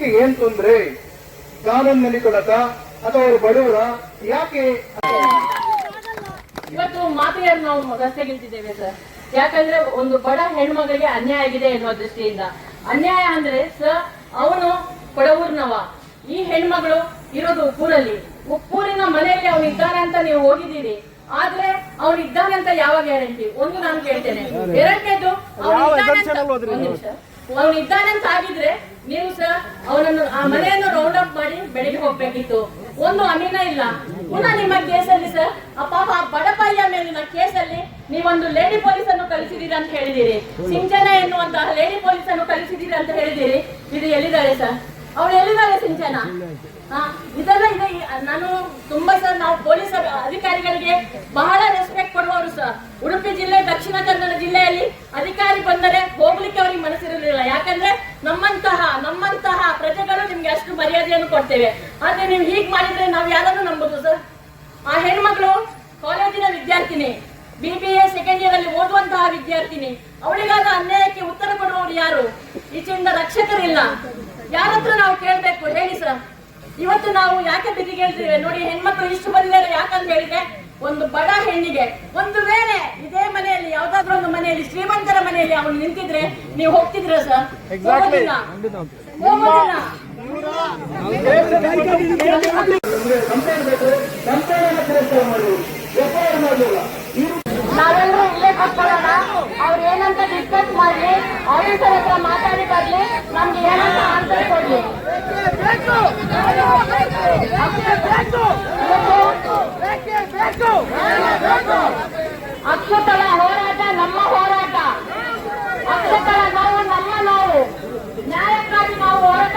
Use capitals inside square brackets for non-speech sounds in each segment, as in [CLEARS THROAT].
ಇದಕ್ಕೆ ಏನ್ ತೊಂದ್ರೆ? ಕಾನೂನು ಕೊಡತ ಅಥವಾ ಅವರು ಬಡವರ? ಯಾಕೆ? ಇವತ್ತು ಮಾತೆಯನ್ನು ನಾವು ರಸ್ತೆಗಿಳಿದಿದ್ದೇವೆ ಸರ್. ಯಾಕಂದ್ರೆ ಒಂದು ಬಡ ಹೆಣ್ಮಗಳಿಗೆ ಅನ್ಯಾಯ ಆಗಿದೆ ಎನ್ನುವ ದೃಷ್ಟಿಯಿಂದ. ಅನ್ಯಾಯ ಅಂದ್ರೆ ಸರ್ ಅವನು ಬಡವೂರ್ನವ. ಈ ಹೆಣ್ಮಗಳು ಇರೋದು ಉಪ್ಪೂರಲ್ಲಿ ಉಪ್ಪೂರಿನ ಮನೆಯಲ್ಲಿ ಅವನು ಇದ್ದಾನೆ ಅಂತ ನೀವು ಹೋಗಿದ್ದೀರಿ. ಆದ್ರೆ ಅವನು ಇದ್ದಾನೆ ಅಂತ ಯಾವ ಗ್ಯಾರಂಟಿ? ಒಂದು ನಾನು ಕೇಳ್ತೇನೆ. ಎರಡನೇದು ಅವನು ಇದ್ದಾನೆ ಅಂತ ಆಗಿದ್ರೆ ನೀವು ಸರ್ ಅವನನ್ನು ಆ ಮನೆಯನ್ನು ರೌಂಡ್ ಅಪ್ ಮಾಡಿ ಬೆಳಿಗ್ಗೆ ಹೋಗ್ಬೇಕಿತ್ತು. ಒಂದು ಅಮೀನ ಇಲ್ಲ. ಪುನಃ ನಿಮ್ಮ ಕೇಸಲ್ಲಿ ಸರ್, ಆ ಪಾಪ ಆ ಬಡಪಾಯಿಯ ಮೇಲಿನ ಕೇಸಲ್ಲಿ ನೀವೊಂದು ಲೇಡಿ ಪೊಲೀಸ್ ಅನ್ನು ಕಳಿಸಿದೀರಿ ಅಂತ ಹೇಳಿದಿರಿ ಸಿಂಚನ ಎನ್ನುವಂತಹ ಲೇಡಿ ಪೊಲೀಸ್ ಅನ್ನು ಅಂತ ಹೇಳಿದಿರಿ ಇದು ಎಲ್ಲಿದ್ದಾಳೆ ಸರ್? ಅವಳು ಎಲ್ಲಿದ್ದಾಳೆ ಸಿಂಚನ? ಇದೆಲ್ಲ ಇದೆ. ನಾನು ತುಂಬಾ ಸರ್, ನಾವು ಪೊಲೀಸ್ ಅಧಿಕಾರಿಗಳಿಗೆ ಬಹಳ ರೆಸ್ಪೆಕ್ಟ್ ಕೊಡುವವರು ಸರ್ ಉಡುಪಿ ಜಿಲ್ಲೆ ದಕ್ಷಿಣ ಕನ್ನಡ ಜಿಲ್ಲೆಯಲ್ಲಿ ಅಧಿಕಾರಿ ಬಂದರೆ ಹೋಗ್ಲಿಕ್ಕೆ ಅವರಿಗೆ ಮನಸ್ಸಿರಲಿಲ್ಲ ಯಾಕಂದ್ರೆ ನಮ್ಮಂತಹ ನಮ್ಮಂತಹ ಪ್ರಜೆಗಳು ನಿಮ್ಗೆ ಅಷ್ಟು ಕೊಡ್ತೇವೆ ಆದ್ರೆ ನೀವು ಹೀಗ್ ಮಾಡಿದ್ರೆ ನಾವು ಯಾರನ್ನು ನಂಬುದು ಸರ್? ಆ ಹೆಣ್ಮಕ್ಳು ಕಾಲೇಜಿನ ವಿದ್ಯಾರ್ಥಿನಿ B B A second year ಅಲ್ಲಿ ಓದುವಂತಹ ವಿದ್ಯಾರ್ಥಿನಿ, ಅವಳಿಗಾದ ಅನ್ಯಾಯಕ್ಕೆ ಉತ್ತರ ಕೊಡುವವರು ಯಾರು? ಈಚೆಯಿಂದ ರಕ್ಷಕರಿಲ್ಲ. ಯಾರತ್ರ ನಾವು ಕೇಳ್ಬೇಕು? ಹೇಳಿ ಸರ್. ಇವತ್ತು ನಾವು ಯಾಕೆ ಬಿದ್ದಿಗೆ ಹೇಳ್ತೀವಿ ನೋಡಿ, ಹೆಣ್ಮಕ್ಳು ಇಷ್ಟು ಬಂದಿದ್ದಾರೆ ಯಾಕಂತ ಹೇಳಿದ್ರೆ ಒಂದು ಬಡ ಹೆಣ್ಣಿಗೆ ಒಂದು ವೇಳೆ ಇದೇ ಮನೆಯಲ್ಲಿ ಯಾವ್ದಾದ್ರು ಒಂದು ಮನೆಯಲ್ಲಿ ಶ್ರೀಮಂತರ ಮನೆಯಲ್ಲಿ ಅವನು ನಿಂತಿದ್ರೆ ನೀವು ಹೋಗ್ತಿದ್ರ ಸರ್? ನಾವೆಲ್ಲರೂ ಇಲ್ಲೇ ಕೂತ್ಕೊಳ್ಳೋಣ. ಅವ್ರು ಏನಂತ ಡಿಸ್ಕಸ್ ಮಾಡಿ ಆಫೀಸರ್ ಹತ್ರ ಮಾತಾಡಿ ಬರ್ಲಿ ನಮ್ಗೆ ಏನಂತ ಆನ್ಸರ್ ಕೊಡ್ಲಿ ಅಕ್ಷತಳ ಹೋರಾಟ ನಮ್ಮ ಹೋರಾಟ ಅಕ್ಷತಳ ನೋವು ನಮ್ಮ ನೋವು ನ್ಯಾಯಕ್ಕಾಗಿ ನಾವು ಹೋರಾಟ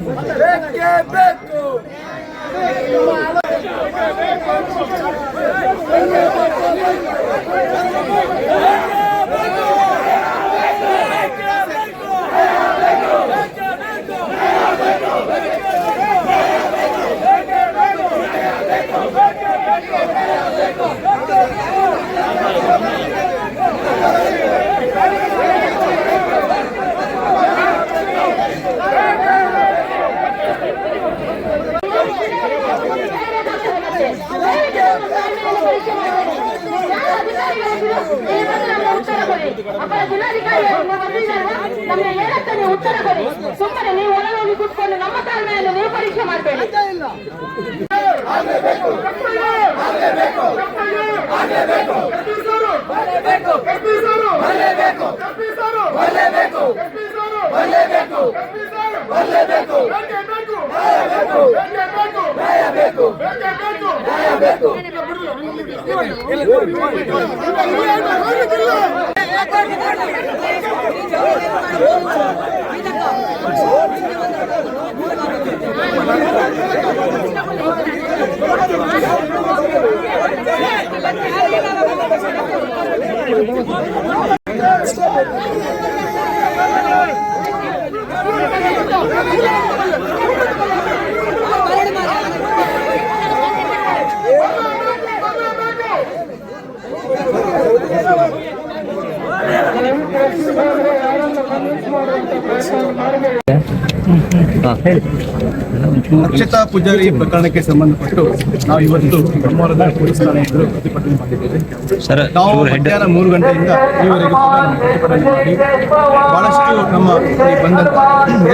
Bekke, Bekke! ಬೇಕೇ ಬೇಕು ಉತ್ತರ ಕೊಡಿ ಸುಮ್ಮನೆ ನೀವು ಒಳಗೆ ಹೋಗಿ ಕೂತ್ಕೊಂಡು ನಮ್ಮ ತಾಳ್ಮೆಯನ್ನು ನೀವು ಪರೀಕ್ಷೆ ಮಾಡಬೇಡಿ ¡Vamos! ¡Vamos! ¡Vamos! ¡Vamos! ¡Vamos! ¡Vamos! Amen. Akshata Poojary ಪ್ರಕರಣಕ್ಕೆ ಸಂಬಂಧಪಟ್ಟು ನಾವು ಇವತ್ತು ಬ್ರಹ್ಮವರದ ಪೊಲೀಸ್ ಠಾಣೆ ಎದುರು ಪ್ರತಿಭಟನೆ ಮಾಡಿದ್ದೇವೆ. ನಾವು ಮಧ್ಯಾಹ್ನ ಮೂರು ಗಂಟೆಯಿಂದ ಈವರೆಗೆ ಪ್ರತಿಭಟನೆ ಮಾಡಿ ಬಹಳಷ್ಟು ನಮ್ಮ ಬಂದಂತ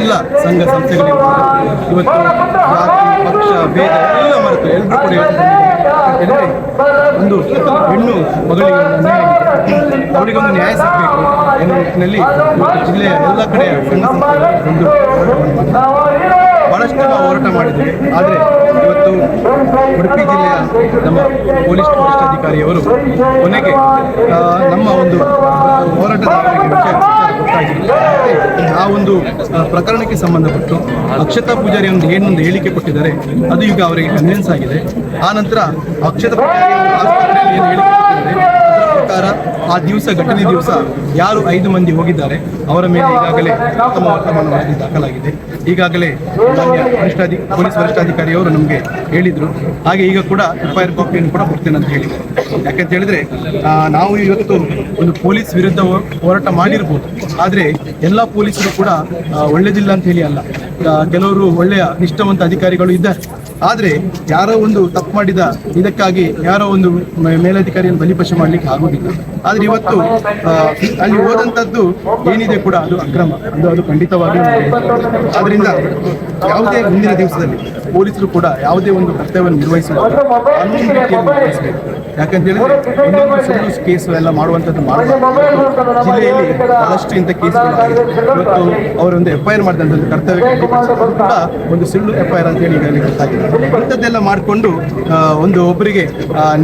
ಎಲ್ಲ ಸಂಘ ಸಂಸ್ಥೆಗಳಿಂದ ಇವತ್ತು ಜಾತಿ ಪಕ್ಷ ಭೇದ ಎಲ್ಲ ಮರೆತು ಎಲ್ಲರೂ ಕೂಡ ಯಾಕೆಂದರೆ ಒಂದು ಹೆಣ್ಣು ಮಗಳಿಗೆ ಆಗಿದೆ. ನ್ಯಾಯ ಸಿಗಬೇಕು. ಎನ್ನುವ ನಿಟ್ಟಿನಲ್ಲಿ ಇವತ್ತು ಜಿಲ್ಲೆಯ ಎಲ್ಲ ಕಡೆ ಸಂಘ ಸಂಸ್ಥೆಗಳು ಒಂದು ಬಹಳಷ್ಟು ನಾವು ಹೋರಾಟ ಮಾಡಿದ್ದೇವೆ ಆದರೆ ಇವತ್ತು ಉಡುಪಿ ಜಿಲ್ಲೆಯ ನಮ್ಮ ಪೊಲೀಸ್ ವರಿಷ್ಠಾಧಿಕಾರಿಯವರು ಕೊನೆಗೆ ನಮ್ಮ ಒಂದು ಹೋರಾಟದ ಆ ಒಂದು ಪ್ರಕರಣಕ್ಕೆ ಸಂಬಂಧಪಟ್ಟು ಅಕ್ಷತಾ ಪೂಜಾರಿ ಒಂದು ಏನೊಂದು ಹೇಳಿಕೆ ಕೊಟ್ಟಿದ್ದಾರೆ, ಅದು ಈಗ ಅವರಿಗೆ ಕನ್ವಿನ್ಸ್ ಆಗಿದೆ. ಆ ನಂತರ ಅಕ್ಷತಾ ಪೂಜಾರಿ ಏನು ಹೇಳಿಕೆ ಕೊಟ್ಟಿದ್ದಾರೆ ಪ್ರಕಾರ ಆ ದಿವಸ, ಘಟನೆ ದಿವಸ ಯಾರು ಐದು ಮಂದಿ ಹೋಗಿದ್ದಾರೆ, ಅವರ ಮೇಲೆ ಈಗಾಗಲೇ ಉತ್ತಮ ವರ್ತಮಾನ ವರದಿ ದಾಖಲಾಗಿದೆ. ಈಗಾಗಲೇ ಮಾನ್ಯ ವರಿಷ್ಠಾಧಿ, ಪೊಲೀಸ್ ವರಿಷ್ಠಾಧಿಕಾರಿಯವರು ನಮಗೆ ಹೇಳಿದರು. ಹಾಗೆ ಈಗ ಕೂಡ ಎಫ್ಐಆರ್ ಕಾಪಿಯನ್ನು ಕೂಡ ಕೊಡ್ತೇನೆ ಅಂತ ಹೇಳಿ ಯಾಕಂತ ಹೇಳಿದ್ರೆ ನಾವು ಇವತ್ತು ಒಂದು ಪೊಲೀಸ್ ವಿರುದ್ಧ ಹೋರಾಟ ಮಾಡಿರ್ಬೋದು. ಆದರೆ ಎಲ್ಲ ಪೊಲೀಸರು ಕೂಡ ಒಳ್ಳೆದಿಲ್ಲ ಅಂತ ಹೇಳಿ ಅಲ್ಲ. ಕೆಲವರು ಒಳ್ಳೆಯ ನಿಷ್ಠಾವಂತ ಅಧಿಕಾರಿಗಳು ಇದ್ದಾರೆ. ಆದರೆ ಯಾರೋ ಒಂದು ತಪ್ಪು ಮಾಡಿದ ಇದಕ್ಕಾಗಿ ಯಾರೋ ಒಂದು ಮೇಲಧಿಕಾರಿಯನ್ನು ಬಲಿಪಶು ಮಾಡಲಿಕ್ಕೆ ಆಗೋದಿಲ್ಲ. ಆದರೆ ಇವತ್ತು ಅಲ್ಲಿ ಹೋದಂಥದ್ದು ಏನಿದೆ ಕೂಡ ಅದು ಅಕ್ರಮ. ಅದು ಅದು ಖಂಡಿತವಾಗಿ ಆದ್ರಿಂದ ಯಾವುದೇ ಮುಂದಿನ ದಿವಸದಲ್ಲಿ ಪೊಲೀಸರು ಕೂಡ ಯಾವುದೇ ಒಂದು ಕರ್ತವ್ಯವನ್ನು ನಿರ್ವಹಿಸಬೇಕು ಯಾಕಂತ ಹೇಳಿದ್ರೆ ಇನ್ನೊಂದು ಸುಳ್ಳು ಕೇಸ್ ಎಲ್ಲ ಮಾಡುವಂಥದ್ದು ಮಾಡಬಾರ್ದು ಜಿಲ್ಲೆಯಲ್ಲಿ ಬಹಳಷ್ಟು ಇಂಥ ಕೇಸ್. ಇವತ್ತು ಅವರೊಂದು ಎಫ್ ಐ ಆರ್ ಮಾಡಿದಂಥದ್ದು ಕರ್ತವ್ಯ ಕೂಡ ಒಂದು ಸುಳ್ಳು ಎಫ್ ಐ ಆರ್ ಅಂತ ಹೇಳಿ ಈಗಾಗಲೇ ಗೊತ್ತಾಗಿದೆ. ಇಂಥದ್ದೆಲ್ಲ ಮಾಡಿಕೊಂಡು ಒಂದು ಒಬ್ಬರಿಗೆ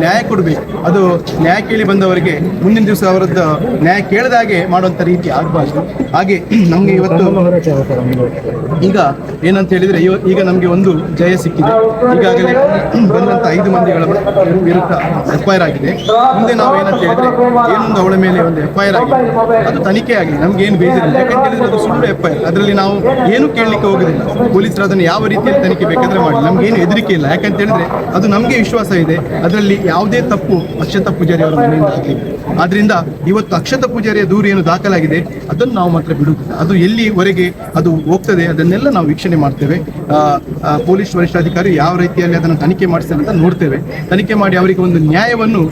ನ್ಯಾಯ ಕೊಡಬೇಕು. ಅದು ನ್ಯಾಯ ಕೇಳಿ ಬಂದವರಿಗೆ ಮುಂದಿನ ದಿವಸ ಅವರದ್ದು ನ್ಯಾಯ ಕೇಳದಾಗೆ ಮಾಡುವಂಥ ರೀತಿ ಆಗಬಾರ್ದು. ಹಾಗೆ [CLEARS THROAT] ನಮಗೆ ಇವತ್ತು ಈಗ ಏನಂತ ಹೇಳಿದ್ರೆ ಈಗ ನಮಗೆ ಒಂದು ಜಯ ಸಿಕ್ಕಿದೆ. ಈಗಾಗಲೇ ಬಂದಂತ ಐದು ಮಂದಿಗಳ ವಿರುದ್ಧ ಎಫ್ ಆಗಿದೆ. ಮುಂದೆ ನಾವು ಏನಂತ ಹೇಳಿದ್ರೆ, ಏನೊಂದು ಅವಳ ಮೇಲೆ ಒಂದು ಎಫ್ ಆಗಿದೆ. ಅದು ತನಿಖೆ ಆಗಿದೆ. ನಮ್ಗೆ ಏನು ಬೇಜಾರಿಲ್ಲ ಯಾಕಂತ ಅದು ಸುಳ್ಳು ಎಫ್ ಐ ಅದರಲ್ಲಿ ನಾವು ಏನು ಕೇಳಲಿಕ್ಕೆ ಹೋಗೋದಿಲ್ಲ. ಪೊಲೀಸರು ಅದನ್ನು ಯಾವ ರೀತಿಯಲ್ಲಿ ತನಿಖೆ ಬೇಕಾದ್ರೆ ಮಾಡಿ ನಮ್ಗೆ ಏನು ಹೆದರಿಕೆ ಇಲ್ಲ. ಯಾಕಂತ ಹೇಳಿದ್ರೆ, ಅದು ನಮಗೆ ವಿಶ್ವಾಸ ಇದೆ. ಅದರಲ್ಲಿ ಯಾವುದೇ ತಪ್ಪು ಅಕ್ಷತ ಪೂಜಾರಿ ಅವರ ಮನೆಯಿಂದ ಆಗಲಿಲ್ಲ ಆದ್ರಿಂದ ಇವತ್ತು ಅಕ್ಷತ ಪೂಜಾರಿಯ ದೂರು ಏನು ದಾಖಲಾಗಿದೆ, ಅದನ್ನು ನಾವು ಮಾತ್ರ ಬಿಡುವುದಿಲ್ಲ. ಅದು ಎಲ್ಲಿವರೆಗೆ ಅದು ಹೋಗ್ತದೆ, ಅದನ್ನೆಲ್ಲ ನಾವು ವೀಕ್ಷಣೆ ಮಾಡ್ತೇವೆ. ಪೊಲೀಸ್ ವರಿಷ್ಠಾಧಿಕಾರಿ ಯಾವ ರೀತಿಯಲ್ಲಿ ಅದನ್ನು ತನಿಖೆ ಮಾಡಿಸ್ತಾರೆ ಅಂತ ನೋಡ್ತೇವೆ. ತನಿಖೆ ಮಾಡಿ ಅವರಿಗೆ ಒಂದು ನ್ಯಾಯವನ್ನು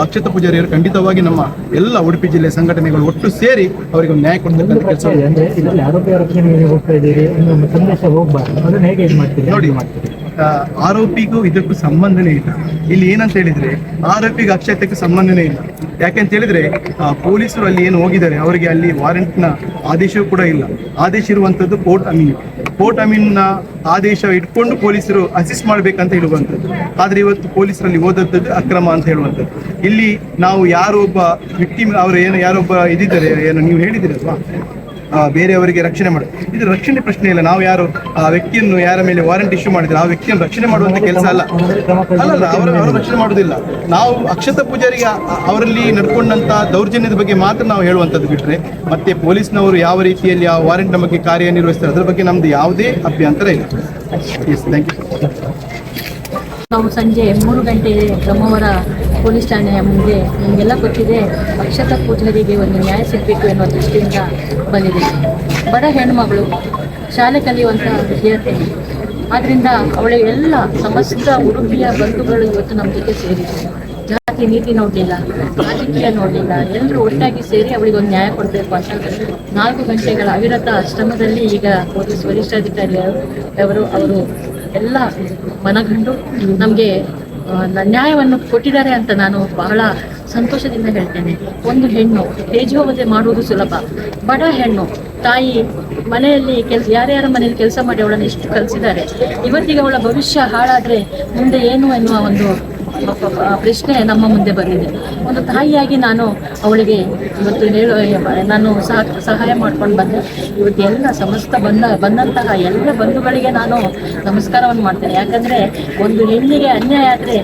ಅಕ್ಷತ ಪೂಜಾರಿಯವರು ಖಂಡಿತವಾಗಿ ನಮ್ಮ ಎಲ್ಲ ಉಡುಪಿ ಜಿಲ್ಲೆ ಸಂಘಟನೆಗಳು ಒಟ್ಟು ಸೇರಿ ಅವರಿಗೆ ಒಂದು ನ್ಯಾಯ ಕೊಡ್ತಕ್ಕಂಥ ಕೆಲಸ ಆರೋಪಿ ಹೋಗ್ಬಾರ್ದು. ನೋಡಿ ಮಾಡ್ತೀವಿ ಆರೋಪಿಗೂ ಇದಕ್ಕೂ ಸಂಬಂಧನೇ ಇಲ್ಲ. ಇಲ್ಲಿ ಏನಂತ ಹೇಳಿದ್ರೆ, ಆರೋಪಿಗೆ ಅಕ್ಷತೆಗೂ ಸಂಬಂಧನೇ ಇಲ್ಲ. ಯಾಕೆಂತ ಹೇಳಿದ್ರೆ ಪೊಲೀಸರು ಅಲ್ಲಿ ಏನು ಹೋಗಿದ್ದಾರೆ, ಅವರಿಗೆ ಅಲ್ಲಿ ವಾರೆಂಟ್ನ ಆದೇಶವೂ ಕೂಡ ಇಲ್ಲ. ಆದೇಶ ಇರುವಂತದ್ದು ಕೋರ್ಟ್ ಅಮೀನ್. ಕೋರ್ಟ್ನ ಆದೇಶ ಇಟ್ಕೊಂಡು ಪೊಲೀಸರು ಅಸಿಸ್ಟ್ ಮಾಡ್ಬೇಕಂತ ಹೇಳುವಂಥದ್ದು. ಆದ್ರೆ ಇವತ್ತು ಪೊಲೀಸರಲ್ಲಿ ಓದದ್ದು ಅಕ್ರಮ ಅಂತ ಹೇಳುವಂಥದ್ದು. ಇಲ್ಲಿ ನಾವು ಯಾರೊಬ್ಬ ವ್ಯಕ್ತಿ ಅವರು ಏನು, ಯಾರೊಬ್ಬ ಇದಿದ್ದಾರೆ, ಏನು ನೀವು ಹೇಳಿದಿರಲ್ವಾ ಬೇರೆಯವರಿಗೆ ರಕ್ಷಣೆ ಮಾಡಿ. ಇದು ರಕ್ಷಣೆ ಪ್ರಶ್ನೆ ಇಲ್ಲ. ನಾವು ಯಾರು? ಆ ವ್ಯಕ್ತಿಯನ್ನು ಯಾರ ಮೇಲೆ ವಾರಂಟ್ ಇಶ್ಯೂ ಮಾಡಿದ್ರೆ? ಆ ವ್ಯಕ್ತಿಯನ್ನು ರಕ್ಷಣೆ ಮಾಡುವಂತ ಕೆಲಸ ಅಲ್ಲ. ಅಲ್ಲಲ್ಲ, ಅವರ ರಕ್ಷಣೆ ಮಾಡುವುದಿಲ್ಲ. ನಾವು ಅಕ್ಷತ ಪೂಜಾರಿಗೆ ಅವರಲ್ಲಿ ನಡ್ಕೊಂಡಂತ ದೌರ್ಜನ್ಯದ ಬಗ್ಗೆ ಮಾತ್ರ ನಾವು ಹೇಳುವಂಥದ್ದು ಬಿಟ್ರೆ, ಮತ್ತೆ ಪೊಲೀಸ್ನವರು ಯಾವ ರೀತಿಯಲ್ಲಿ ಆ ವಾರೆಂಟ್ ನಮಗೆ ಕಾರ್ಯನಿರ್ವಹಿಸ್ತಾರೆ? ಅದ್ರ ಬಗ್ಗೆ ನಮ್ದು ಯಾವುದೇ ಅಭ್ಯಂತರ ಇಲ್ಲ. ಎಸ್ ಥ್ಯಾಂಕ್ ಯು ನಾವು ಸಂಜೆ ಮೂರು ಗಂಟೆ ಬ್ರಹ್ಮಾವರ ಪೊಲೀಸ್ ಠಾಣೆಯ ಮುಂದೆ ನಿಮಗೆಲ್ಲ ಗೊತ್ತಿದೆ ಪಕ್ಷದ ಪೂಜಾರಿಗೆ ಒಂದು ನ್ಯಾಯ ಸಿಗಬೇಕು ಎನ್ನುವ ದೃಷ್ಟಿಯಿಂದ ಬಂದಿದೆ. ಬಡ ಹೆಣ್ಮಗಳು ಶಾಲೆ ಕಲಿಯುವಂಥ ವಿದ್ಯಾರ್ಥಿ. ಆದ್ದರಿಂದ ಅವಳ ಎಲ್ಲ ಸಮಸ್ತ ಉಡುಪಿಯ ಬಂಧುಗಳು ಇವತ್ತು ನಮ್ಮ ಜೊತೆ ಸೇರಿದ್ದಾರೆ ಜಾತಿ, ನೀತಿ ನೋಡಲಿಲ್ಲ, ರಾಜಕೀಯ ನೋಡಲಿಲ್ಲ, ಎಲ್ಲರೂ ಒಟ್ಟಾಗಿ ಸೇರಿ ಅವಳಿಗೆ ಒಂದು ನ್ಯಾಯ ಕೊಡಬೇಕು ಅಂತ ನಾಲ್ಕು ಗಂಟೆಗಳ ಅವಿರತ ಶ್ರಮದಲ್ಲಿ ಈಗ ಪೊಲೀಸ್ ವರಿಷ್ಠಾಧಿಕಾರಿ ಅವರು ಅವರು ಎಲ್ಲ ಮನಗಂಡು ನಮಗೆ ನ್ಯಾಯವನ್ನು ಕೊಟ್ಟಿದ್ದಾರೆ ಅಂತ ನಾನು ಬಹಳ ಸಂತೋಷದಿಂದ ಹೇಳ್ತೇನೆ. ಒಂದು ಹೆಣ್ಣು ತೇಜೋವಧೆ ಮಾಡುವುದು ಸುಲಭ. ಬಡ ಹೆಣ್ಣು, ತಾಯಿ ಮನೆಯಲ್ಲಿ ಕೆಲಸ ಯಾರ್ಯಾರ ಮನೆಯಲ್ಲಿ ಕೆಲಸ ಮಾಡಿ ಅವಳನ್ನು ಎಷ್ಟು ಕಲಿಸಿದ್ದಾರೆ. ಇವತ್ತಿಗೆ ಅವಳ ಭವಿಷ್ಯ ಹಾಳಾದರೆ ಮುಂದೆ ಏನು ಎನ್ನುವ ಒಂದು ಪ್ರಶ್ನೆ ನಮ್ಮ ಮುಂದೆ ಬಂದಿದೆ. ಒಂದು ತಾಯಿಯಾಗಿ ನಾನು ಅವಳಿಗೆ ಇವತ್ತು ಹೇಳು, ನಾನು ಸಹ ಸಹಾಯ ಮಾಡ್ಕೊಂಡು ಬಂದೆ. ಇವತ್ತು ಎಲ್ಲ ಸಮಸ್ತ ಬಂದ, ಬಂದಂತಹ ಎಲ್ಲ ಬಂಧುಗಳಿಗೆ ನಾನು ನಮಸ್ಕಾರವನ್ನು ಮಾಡ್ತೇನೆ. ಯಾಕಂದರೆ ಒಂದು ಹೆಣ್ಣಿಗೆ ಅನ್ಯಾಯ ಆದರೆ